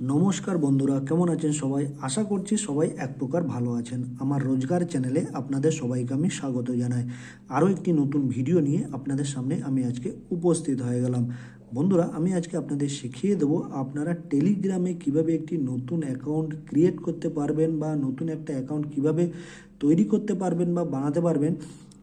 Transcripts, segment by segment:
নমস্কার বন্ধুরা, কেমন আছেন সবাই? আশা করছি সবাই এক প্রকার ভালো আছেন। আমার রোজগার চ্যানেলে আপনাদের সবাইকে আমি স্বাগত জানাই। আরও একটি নতুন ভিডিও নিয়ে আপনাদের সামনে আমি আজকে উপস্থিত হয়ে গেলাম। বন্ধুরা, আমি আজকে আপনাদের শিখিয়ে দেবো আপনারা টেলিগ্রামে কীভাবে একটি নতুন অ্যাকাউন্ট ক্রিয়েট করতে পারবেন বা নতুন একটা অ্যাকাউন্ট কীভাবে তৈরি করতে পারবেন বা বানাতে পারবেন।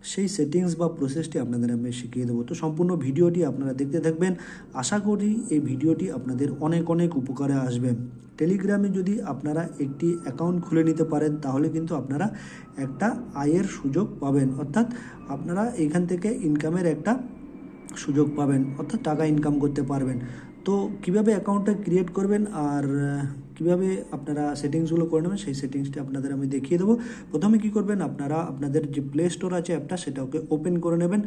সেই সেটিংস বা প্রসেসটি আপনাদের আমি শিখিয়ে দেবো। তো সম্পূর্ণ ভিডিওটি আপনারা দেখতে থাকবেন। আশা করি এই ভিডিওটি আপনাদের অনেক অনেক উপকারে আসবে। টেলিগ্রামে যদি আপনারা একটি অ্যাকাউন্ট খুলে নিতে পারেন, তাহলে কিন্তু আপনারা একটা আয়ের সুযোগ পাবেন। অর্থাৎ আপনারা এখান থেকে ইনকামের একটা সুযোগ পাবেন। অর্থাৎ টাকা ইনকাম করতে পারবেন। তো কীভাবে অ্যাকাউন্টটা ক্রিয়েট করবেন আর কীভাবে আপনারা সেটিংসগুলো করে নেবেন, সেই সেটিংসটি আপনাদের আমি দেখিয়ে দেবো। প্রথমে কি করবেন, আপনারা আপনাদের যে প্লে স্টোর আছে অ্যাপটা সেটাকে ওপেন করে নেবেন।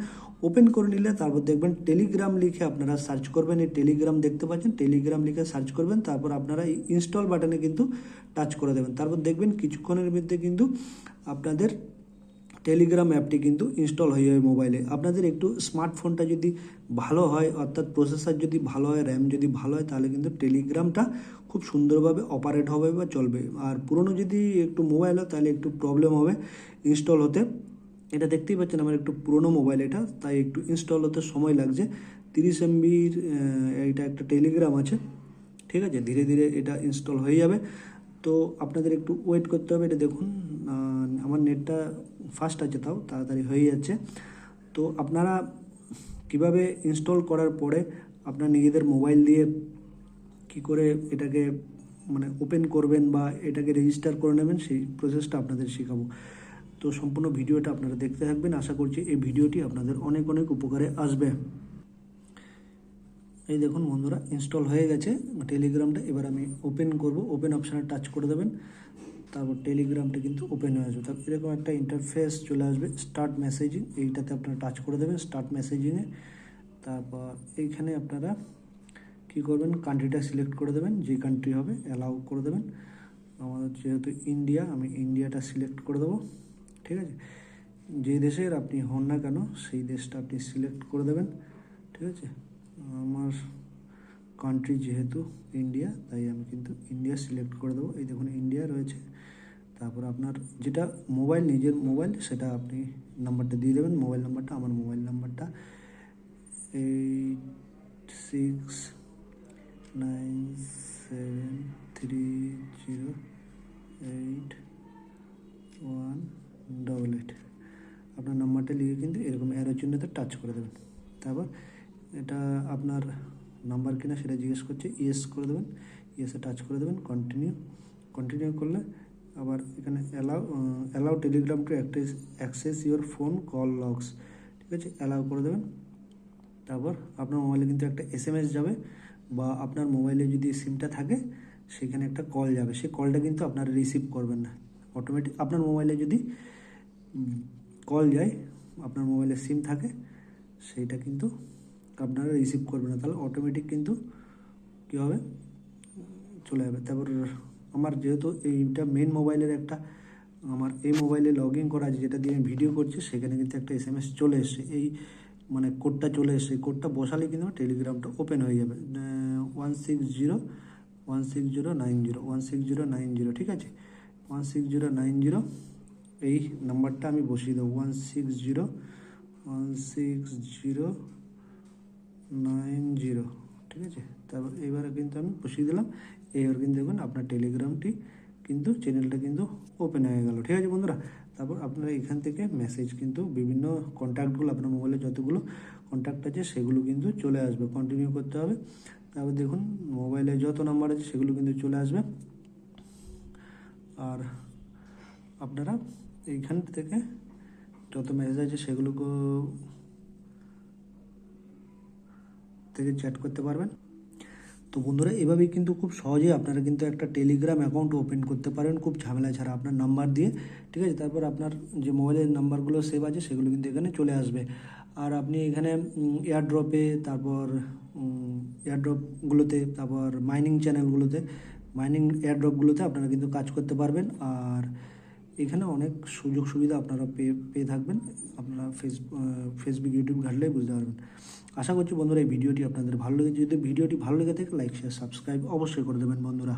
ওপেন করে নিলে তারপর দেখবেন টেলিগ্রাম লিখে আপনারা সার্চ করবেন। এই টেলিগ্রাম দেখতে পাচ্ছেন টেলিগ্রাম লিখে সার্চ করবেন, তারপর আপনারা ইনস্টল বাটনে কিন্তু টাচ করে দেবেন। তারপর দেখবেন কিছুক্ষণের মধ্যে কিন্তু আপনাদের টেলিগ্রাম অ্যাপটি কিন্তু ইনস্টল হয়ে যাবে মোবাইলে আপনাদের একটু স্মার্টফোনটা যদি ভালো হয়, অর্থাৎ প্রসেসর যদি ভালো হয় র্যাম যদি ভালো হয়, তাহলে কিন্তু টেলিগ্রামটা খুব সুন্দরভাবে অপারেট হবে বা চলবে। আর পুরনো যদি একটু মোবাইল হয়, তাহলে একটু প্রবলেম হবে ইনস্টল হতে। এটা দেখতেই পাচ্ছেন আমার একটু পুরনো মোবাইল এটা, তাই একটু ইনস্টল হতে সময় লাগছে। তিরিশ এমবির এটা একটা টেলিগ্রাম আছে। ঠিক আছে? ধীরে ধীরে এটা ইনস্টল হয়ে যাবে। তো আপনাদের একটু ওয়েট করতে হবে। এটা দেখুন আমার নেটটা ফাস্ট আছে তাও, তাড়াতাড়ি হয়ে যাচ্ছে। তো আপনারা কীভাবে ইনস্টল করার পরে আপনার নিজেদের মোবাইল দিয়ে কি করে এটাকে মানে ওপেন করবেন বা এটাকে রেজিস্টার করে নেবেন, সেই প্রসেসটা আপনাদের শেখাবো। তো সম্পূর্ণ ভিডিওটা আপনারা দেখতে থাকবেন। আশা করছি এই ভিডিওটি আপনাদের অনেক অনেক উপকারে আসবে। এই দেখুন বন্ধুরা ইনস্টল হয়ে গেছে। টেলিগ্রামটা এবার আমি ওপেন করব। ওপেন অপশানে টাচ করে দেবেন। তারপর টেলিগ্রামটা কিন্তু ওপেন হয়ে আসবে। তারপর এরকম একটা ইন্টারফেস চলে আসবে স্টার্ট মেসেজিং এইটাতে আপনারা টাচ করে দেবেন স্টার্ট মেসেজিংয়ে তারপর এইখানে আপনারা কি করবেন কান্ট্রিটা সিলেক্ট করে দেবেন, যে কান্ট্রি হবে অ্যালাউ করে দেবেন। আমাদের যেহেতু ইন্ডিয়া আমি ইন্ডিয়াটা সিলেক্ট করে দেবো, ঠিক আছে? যে দেশের আপনি হন না কেন, সেই দেশটা আপনি সিলেক্ট করে দেবেন, ঠিক আছে? আমার কান্ট্রি যেহেতু ইন্ডিয়া তাই আমি কিন্তু ইন্ডিয়া সিলেক্ট করে দেবো। এই দেখুন ইন্ডিয়া রয়েছে। তারপর আপনার যেটা মোবাইল নিজের মোবাইল সেটা আপনি নাম্বারটা দিয়ে দেবেন। মোবাইল নাম্বারটা আমার মোবাইল নাম্বারটা eight six nine seven three zero eight one double eight আপনার নাম্বারটা লিখে কিন্তু এরকম অ্যারো চিহ্নতে টাচ করে দেবেন। তারপর এটা আপনার নাম্বার কিনা সেটা জিজ্ঞেস করছে ইয়েস করে দেবেন ইয়েসে টাচ করে দেবেন কন্টিনিউ কন্টিনিউ করলে আবার এখানে allow allow Telegram to access access your phone call logs ঠিক আছে? অ্যালাউ করে দেবেন। তারপর আপনার মোবাইলে কিন্তু একটা এস যাবে বা আপনার মোবাইলে যদি সিমটা থাকে, সেখানে একটা কল যাবে। সেই কলটা কিন্তু আপনারা রিসিভ করবেন না। অটোমেটিক আপনার মোবাইলে যদি কল যায়, আপনার মোবাইলে সিম থাকে, সেইটা কিন্তু আপনারা রিসিভ করবেন না। তাহলে অটোমেটিক কিন্তু কী হবে? চলে যাবে। তারপর আমার যেহেতু এইটা মেন মোবাইলের একটা, আমার এই মোবাইলে লগ ইন করা আছে, যেটা দিয়ে আমি ভিডিও করছি, সেখানে কিন্তু একটা এস এম এস চলে এসছে। এই মানে কোডটা চলে এসছে। কোডটা বসালে কিন্তু টেলিগ্রামটা ওপেন হয়ে যাবে। One six zero one six zero nine zero one six zero nine zero ঠিক আছে? One six zero nine zero এই নাম্বারটা আমি বসিয়ে দেবো। One six zero one six zero nine zero, ঠিক আছে? তারপর এবারে কিন্তু আমি বসিয়ে দিলাম। এইবার কিন্তু দেখুন আপনার টেলিগ্রামটি কিন্তু, চ্যানেলটা কিন্তু ওপেন হয়ে গেল, ঠিক আছে বন্ধুরা? তারপর আপনারা এখান থেকে মেসেজ কিন্তু বিভিন্ন কন্ট্যাক্টগুলো আপনার মোবাইলে যতগুলো কন্ট্যাক্ট আছে, সেগুলো কিন্তু চলে আসবে কন্টিনিউ করতে হবে। তারপর দেখুন মোবাইলে যত নাম্বার আছে, সেগুলো কিন্তু চলে আসবে। আর আপনারা এইখান থেকে যত মেসেজ আছে সেগুলোকে থেকে চ্যাট করতে পারবেন। তো বন্ধুরা, এভাবেই কিন্তু খুব সহজেই আপনারা কিন্তু একটা টেলিগ্রাম অ্যাকাউন্ট ওপেন করতে পারেন। খুব ঝামেলা ছাড়া আপনার নাম্বার দিয়ে, ঠিক আছে? তারপর আপনার যে মোবাইলের নাম্বারগুলো সেভ আছে, সেগুলো কিন্তু এখানে চলে আসবে। আর আপনি এখানে এয়ারড্রপে তারপর এয়ারড্রপগুলোতে তারপর মাইনিং চ্যানেলগুলোতে মাইনিং এয়ারড্রপগুলোতে আপনারা কিন্তু কাজ করতে পারবেন। আর এখানে অনেক সুযোগ সুবিধা আপনারা পেয়ে পেয়ে থাকবেন। আপনারা ফেস ফেসবুক ইউটিউব ঘাটলেই বুঝতে পারবেন। আশা করছি বন্ধুরা এই ভিডিওটি আপনাদের ভালো লেগেছে। যদি ভিডিওটি ভালো লেগে থাকে লাইক শেয়ার সাবস্ক্রাইব অবশ্যই করে দেবেন বন্ধুরা।